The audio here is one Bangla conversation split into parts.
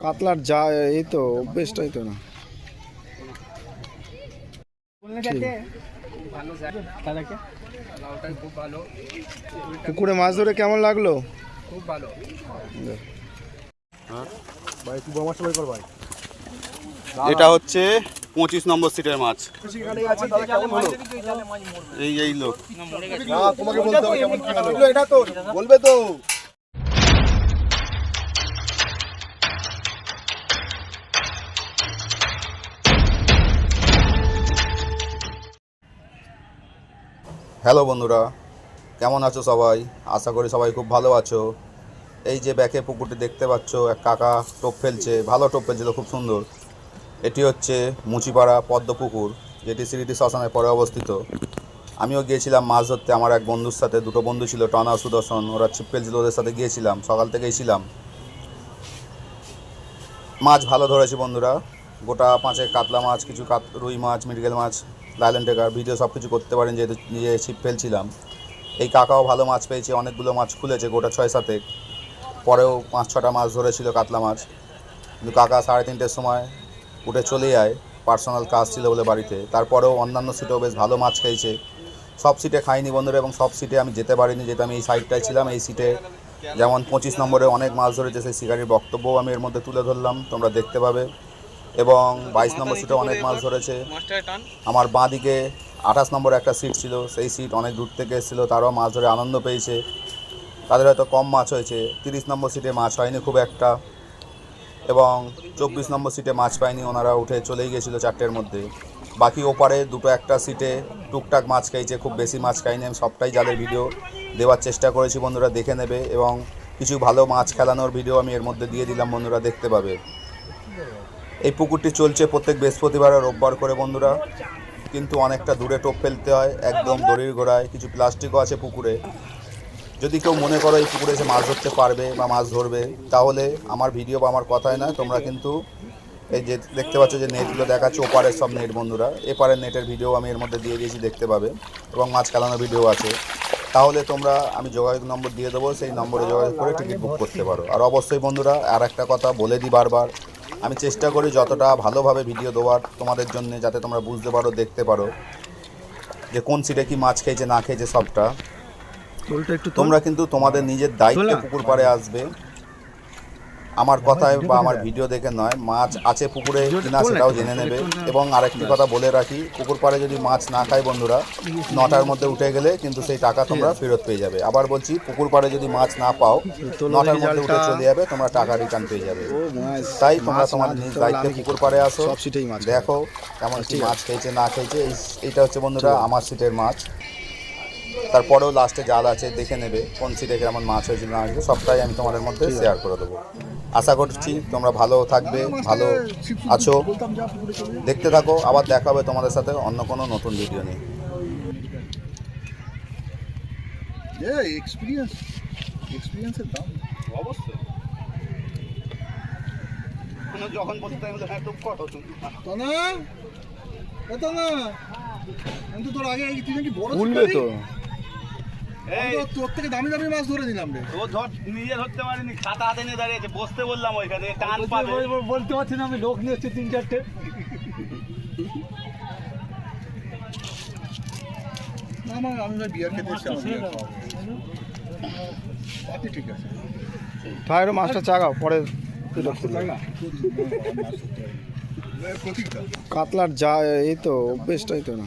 কাতলার যা এই তো অভ্যেসটাই তো না। পুকুরে মাছ ধরে কেমন লাগল? খুব ভালো। এটা হচ্ছে পঁচিশ নম্বর সিটের মাছ। এই এই লোক। বলবে তো। হ্যালো বন্ধুরা, কেমন আছো সবাই? আশা করি সবাই খুব ভালো আছো। এই যে ব্যাকে পুকুরটি দেখতে পাচ্ছ, এক কাকা টোপ ফেলছে, ভালো টোপ ফেলছিল, খুব সুন্দর। এটি হচ্ছে মুচিপাড়া পদ্ম পুকুর, যেটি সিরিটি শ্মশানের পরে অবস্থিত। আমিও গিয়েছিলাম মাছ ধরতে, আমার এক বন্ধুর সাথে, দুটো বন্ধু ছিল, টনা সুদর্শন, ওরা ছিপ ফেলছিল, ওদের সাথে গিয়েছিলাম, সকাল থেকেই ছিলাম। মাছ ভালো ধরেছি বন্ধুরা, গোটা পাঁচে কাতলা মাছ, কিছু কাত রুই মাছ মৃগেল মাছ লাইলেন টেকার ভিডিও সব কিছু করতে পারেন, যেহেতু নিজে ছিপ ফেলছিলাম। এই কাকাও ভালো মাছ পেয়েছে, অনেকগুলো মাছ খুলেছে গোটা ছয় সাতে। পরেও পাঁচ ছটা মাছ ধরেছিল কাতলা মাছ। কিন্তু কাকা সাড়ে তিনটের সময় উঠে চলে যায় পার্সোনাল কাজ ছিল বলে বাড়িতে। তারপরেও অন্যান্য সিটেও বেশ ভালো মাছ খেয়েছে। সব সিটে খাইনি বন্ধুরা এবং সব সিটে আমি যেতে পারিনি, যেহেতু আমি এই সাইডটায় ছিলাম। এই সিটে যেমন পঁচিশ নম্বরে অনেক মাছ ধরেছে, সেই শিকারির বক্তব্যও আমি এর মধ্যে তুলে ধরলাম, তোমরা দেখতে পাবে। এবং বাইশ নম্বর সিটে অনেক মাছ ধরেছে। আমার বাঁ দিকে আঠাশ নম্বর একটা সিট ছিল সেই সিট অনেক দূর থেকে এসেছিল তারাও মাছ ধরে আনন্দ পেয়েছে। তাদের হয়তো কম মাছ হয়েছে তিরিশ নম্বর সিটে মাছ হয়নি খুব একটা। এবং চব্বিশ নম্বর সিটে মাছ পায়নি ওনারা উঠে চলেই গেছিল চারটের মধ্যে। বাকি ওপারে দুটো একটা সিটে টুকটাক মাছ খাইছে খুব বেশি মাছ খাইনি আমি সবটাই জালের ভিডিও দেওয়ার চেষ্টা করেছি বন্ধুরা দেখে নেবে এবং কিছু ভালো মাছ খেলানোর ভিডিও আমি এর মধ্যে দিয়ে দিলাম বন্ধুরা দেখতে পাবে। এই পুকুরটি চলছে প্রত্যেক বৃহস্পতিবার রোববার করে বন্ধুরা। কিন্তু অনেকটা দূরে টোপ ফেলতে হয়, একদম দড়ির গোড়ায়, কিছু প্লাস্টিকও আছে পুকুরে। যদি কেউ মনে করো এই পুকুরে এসে মাছ ধরতে পারবে বা মাছ ধরবে, তাহলে আমার ভিডিও বা আমার কথাই নয়, তোমরা কিন্তু এই যে দেখতে পাচ্ছ যে নেটগুলো দেখাচ্ছে, ওপারের সব নেট বন্ধুরা। এপারের নেটের ভিডিও আমি এর মধ্যে দিয়ে দিয়েছি, দেখতে পাবে, এবং মাছ খেলানোর ভিডিও আছে। তাহলে তোমরা, আমি যোগাযোগ নম্বর দিয়ে দেবো, সেই নম্বরে যোগাযোগ করে টিকিট বুক করতে পারো। আর অবশ্যই বন্ধুরা আর একটা কথা বলে দিই বারবার আমি চেষ্টা করি যতটা ভালোভাবে ভিডিও দেওয়ার তোমাদের জন্য যাতে তোমরা বুঝতে পারো দেখতে পারো যে কোন সিটে কি মাছ খেয়েছে না খেয়েছে সবটা। তোমরা কিন্তু তোমাদের নিজের দায়িত্বে পুকুর পাড়ে আসবে। আমার কথায় বা আমার ভিডিও দেখে নয় মাছ আছে পুকুরে কিনা সেটাও জেনে নেবে। এবং আরেকটি কথা বলে রাখি পুকুর পাড়ে যদি মাছ না খায় বন্ধুরা নটার মধ্যে উঠে গেলে কিন্তু সেই টাকা তোমরা ফেরত পেয়ে যাবে। আবার বলছি পুকুর পাড়ে যদি মাছ না পাও নটার মধ্যে উঠে চলে যাবে তোমরা টাকা রিটার্ন পেয়ে যাবে। তাই তোমরা তোমার নিজ দায়িত্বে পুকুর পাড়ে আসো। সিটেই মাছ দেখো কেমন কি মাছ খেয়েছে না খেয়েছে এই এইটা হচ্ছে বন্ধুরা আমার সিটের মাছ। তারপরেও লাস্টে জাল আছে দেখে নেবে কোন সিটে কেমন মাছ হয়েছিল না হয়েছিল সবটাই আমি তোমাদের মধ্যে শেয়ার করে দেবো। আশা করছি তোমরা ভালো থাকবে ভালো আছো। দেখতে থাকো আবার দেখা হবে তোমাদের সাথে অন্য কোনো নতুন ভিডিও নিয়ে। এক্সপিরিয়েন্স এক্সপিরিয়েন্সের দাম। যখন বলতে তা না তা না আমি তোর আগে তুই নাকি বড় ভুলবে তো। তোর থেকে দামি দামি মাছ ধরে নিলাম রে। ও ধর নিজে ধরতে পারিনি খাতা হাতে নিয়ে দাঁড়িয়েছে বসতে বললাম ওইখানে টান বলতে পারছি না আমি লোক নিয়ে এসছি তিন চারটে। আমি ভাই বিয়ার খেতে এসছি আচ্ছা ঠিক আছে। ফায়ারও মাছটা চাগাও পরে। কাতলার যা এই তো অভ্যেসটাই তো না।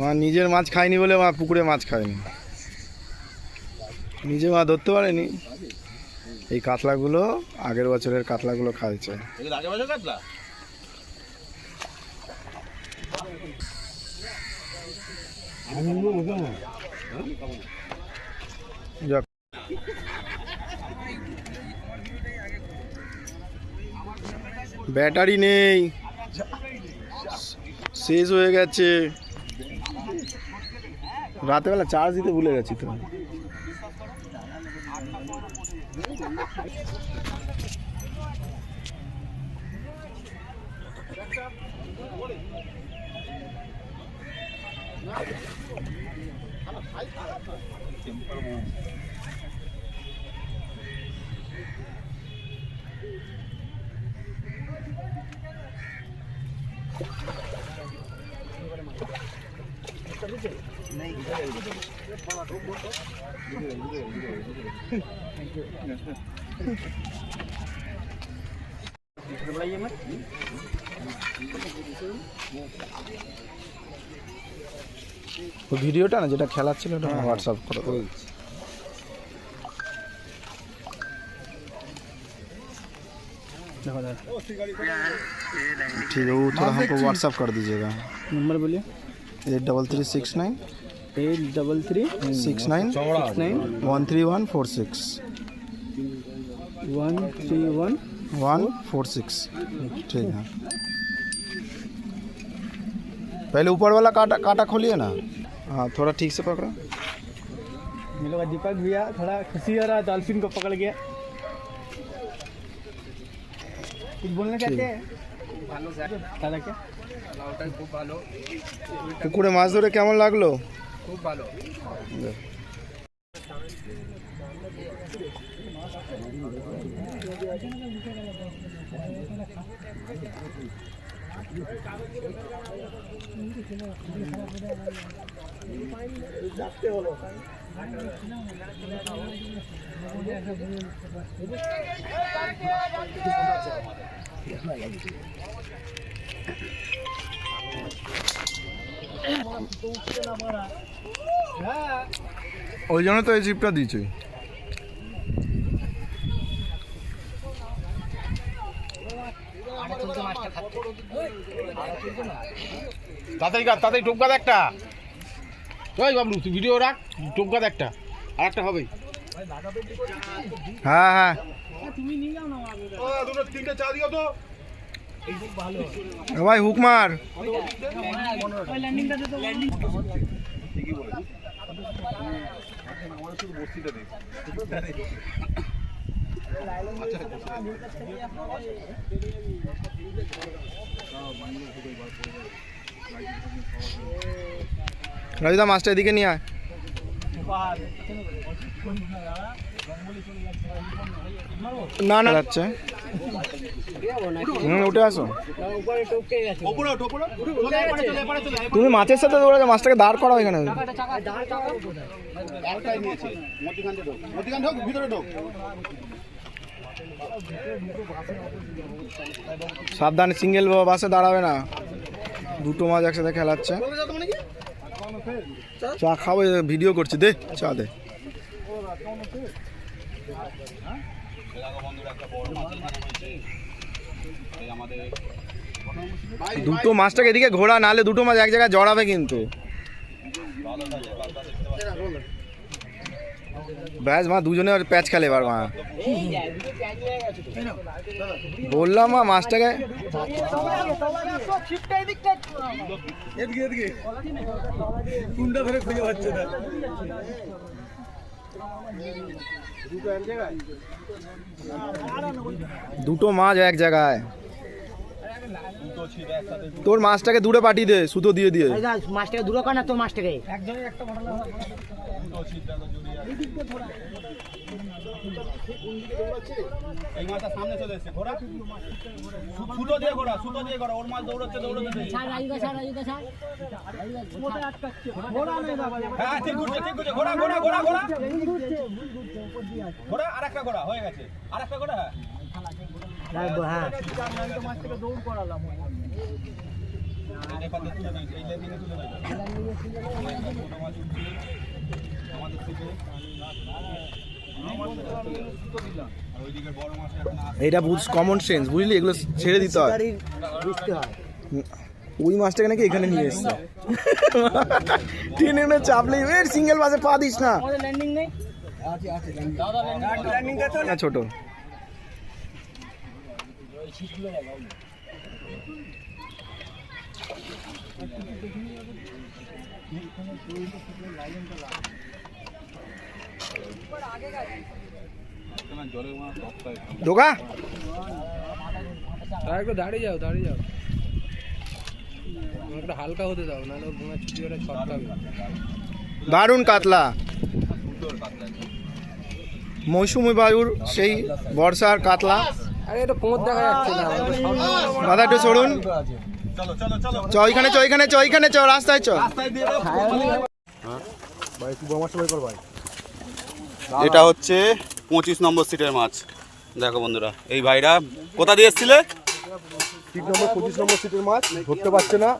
মা নিজের মাছ খায়নি বলে মা পুকুরে মাছ খায়নি। নিজে মা ধরতে পারেনি। এই কাতলাগুলো আগের বছরের কাতলাগুলো খাইছে। আগের বছর কাতলা? ব্যাটারি নেই। শেষ হয়ে গেছে। রাতেবেলা চার্জ দিতে ভুলে গেছি তো। Temple Terima kasih. ওই ভিডিওটা না যেটা খেলার ছিল ওটা হোয়াটসঅ্যাপ করে দেবো। ठीक है वो थोड़ा हमको व्हाट्सअप कर दीजिएगा नंबर बोलिए eight double three six nine eight double three six nine nine one three one four six one three one one four six ठीक है पहले ऊपर वाला काटा काटा खोलिए ना हाँ थोड़ा ठीक से पकड़ो हम लोग का दीपक भैया थोड़ा खुशी हो रहा है डॉल्फिन को पकड़ गया कुछ बोलना चाहते हैं दादा क्या পুকুরে মাছ ধরে কেমন লাগলো ওই জন্য তো এই জিপটা দিয়েছি তাড়াতাড়ি তাড়াতাড়ি একটা। ওই বাবলু, তুই ভিডিও রাখ টোপকাত একটা, আর একটা হবে হ্যাঁ হ্যাঁ। দিও তো ভাই, হুক মার। রাজুদা মাছটা এদিকে নিয়ে আয়। না না। যাচ্ছে উঠে আসো। তুমি মাছের সাথে দৌড়াতে মাছটাকে দাঁড় করা এখানে। ভিতরে ঢোক। সাবধানে সিঙ্গেল বাসে দাঁড়াবে না। দুটো মাছ একসাথে খেলাচ্ছে। চা খাব ভিডিও করছি, দে, চা দে। দুটো মাছটাকে এদিকে ঘোরা নালে দুটো মাছ এক জায়গায় জড়াবে কিন্তু। ব্যাস, মা, দুজনে আর প্যাচ খেলে এবার, মা। বললাম, মা, মাছটাকে দুটো মাছ এক জায়গায়। তোর মাছটাকে দূরে পাঠিয়ে দে, সুতো দিয়ে দিয়ে। মাছটাকে দূরে কর তোর মাছটাকে। এই মাছটা সামনে ঘোড়া দিয়ে ঘোড়া সুতো দিয়ে ঘোড়া ওর মাছ দৌড়াচ্ছে দৌড়াচ্ছে হ্যাঁ ঘোড়া ঘোড়া ঘোড়া ঘোড়া আর একটা ঘোড়া হয়ে গেছে আর একটা ঘোড়া হ্যাঁ এইটা বুঝ কমন সেন্স বুঝলি? এগুলো ছেড়ে দিতে হয়। বুঝতে হয়। ওই মাছটাকে নাকি এখানে নিয়ে এসছে। ট্রেনে উঠে চাপলেই এর সিঙ্গেল বাসে পা দিস না। ল্যান্ডিং নেই? না ছোট। ঢোকা? একটু দাঁড়িয়ে যাও দাঁড়িয়ে যাও। একটু হালকা হতে দাও নাহলে ছুটি ওটা ছটকাবে দারুণ কাতলা। মৌসুমি বায়ুর সেই বর্ষার কাতলা। আরে এটা পোঁত দেখা যাচ্ছে না দাদা একটু সরুন। চ ওইখানে চ ওইখানে চ ওইখানে চ রাস্তায় চ। এটা হচ্ছে পঁচিশ নম্বর সিটের মাছ। দেখো বন্ধুরা এই ভাইরা কোথা দিয়ে এসছিলে? নম্বর পঁচিশ নম্বর সিটের মাছ ধরতে পারছে না।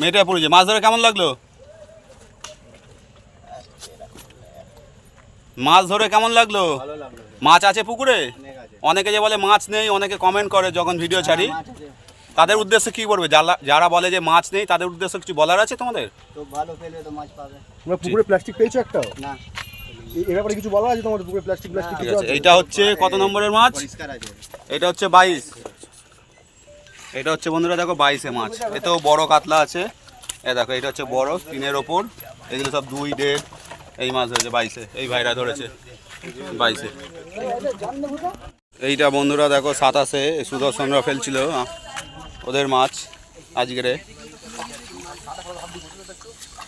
মেয়েটা পড়েছে মাছ ধরে কেমন লাগল? মাছ ধরে কেমন লাগল? মাছ আছে পুকুরে? অনেকে যে বলে মাছ নেই অনেকে কমেন্ট করে যখন ভিডিও ছাড়ি। তাদের উদ্দেশ্যে কি করবে যারা যারা বলে যে মাছ নেই তাদের উদ্দেশ্যে কিছু বলার আছে তোমাদের? তোমরা পুকুরে প্লাস্টিক পেয়েছ একটা? না। এ ব্যাপারে কিছু বলা আছে তোমার পুকুরে প্লাস্টিক প্লাস্টিক ঠিক কিছু আছে? এইটা হচ্ছে কত নম্বরের মাছ? এটা হচ্ছে বাইশ। এটা হচ্ছে বন্ধুরা দেখো বাইশে মাছ। এতেও বড় কাতলা আছে। এ দেখো এটা হচ্ছে বড় তিনের ওপর। এগুলো সব দুই দেড়। এই মাছ ধরেছে বাইশে। এই ভাইরা ধরেছে বাইশে। এইটা বন্ধুরা দেখো সাতাশে সুদর্শনরা ফেলছিল আহ, ওদের মাছ আজকেরে।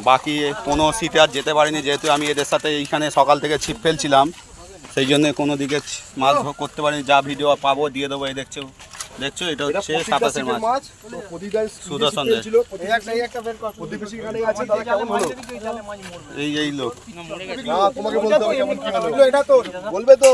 বাকি কোনো শীতে আর যেতে পারিনি যেহেতু আমি এদের সাথে এইখানে সকাল থেকে ছিপ ফেলছিলাম সেই জন্য কোনো দিকে মাছ ধর- করতে পারিনি। যা ভিডিও পাবো দিয়ে দেবো এই দেখছ দেখছ এটা হচ্ছে সাতাশের মাছ। সুদর্শন সিটে এই এই লোক। তোমাকে বলতে হবে কেমন কি হলো। এটা তো বলবে তো।